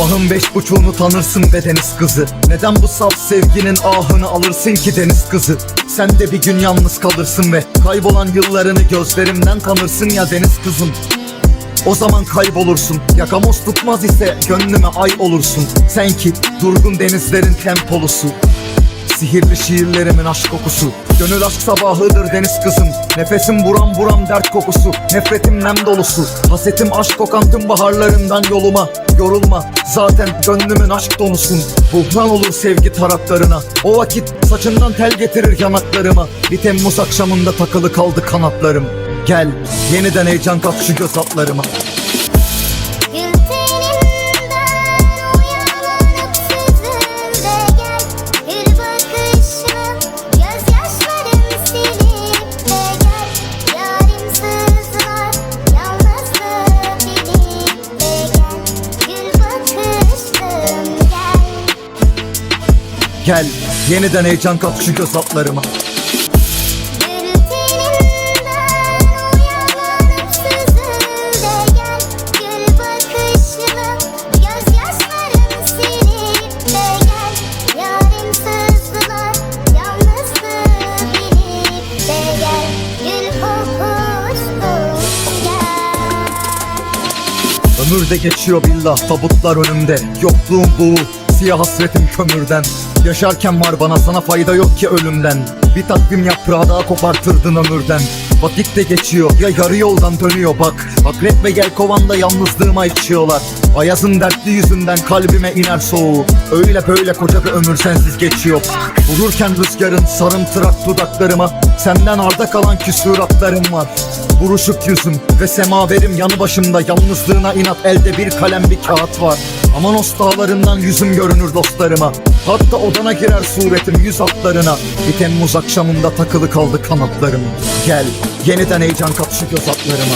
Sabahın beş buçuğunu tanırsın be deniz kızı. Neden bu saf sevginin ahını alırsın ki deniz kızı? Sen de bir gün yalnız kalırsın ve Kaybolan yıllarını gözlerimden tanırsın ya deniz kızım. O zaman kaybolursun. Yakamoz tutmaz ise gönlüme ay olursun. Sen ki durgun denizlerin tempolusu Sihirli şiirlerimin aşk kokusu. Gönül aşk sabahıdır deniz kızım. Nefesim buram buram dert kokusu. Nefretim nem dolusu. Hasetim aşk kokan tüm baharlarından yoluma. Yorulma zaten gönlümün aşk donusun. Buhran olur sevgi taraklarına. O vakit saçından tel getirir yanaklarıma. Bir Temmuz akşamında takılı kaldı kanatlarım. Gel yeniden heyecan kat şu göz altlarıma Gel yeniden heyecan kat şu göz gel Ömür de geçiyor billah tabutlar önümde. Yokluğum bu siyah hasretim kömürden Yaşarken var bana sana fayda yok ki ölümden. Bir takvim yaprağı daha kopartırdın ömürden. Vakit de geçiyor ya yarı yoldan dönüyor bak. Akrep ve yelkovanda yalnızlığıma içiyorlar Ayazın dertli yüzünden kalbime iner soğuğu. Öyle böyle koca bir ömür sensiz geçiyor. Vururken rüzgarın sarımtırak dudaklarıma. Senden arda kalan küsuratlarım var. Buruşuk yüzüm ve semaverim yanı başımda. Yalnızlığına inat elde bir kalem bir kağıt var Amanos dağlarından yüzüm görünür dostlarıma. Hatta odana girer suretim yüz hatlarına. Bir Temmuz akşamında takılı kaldı kanatlarım. Gel yeniden heyecan kat şu göz altlarıma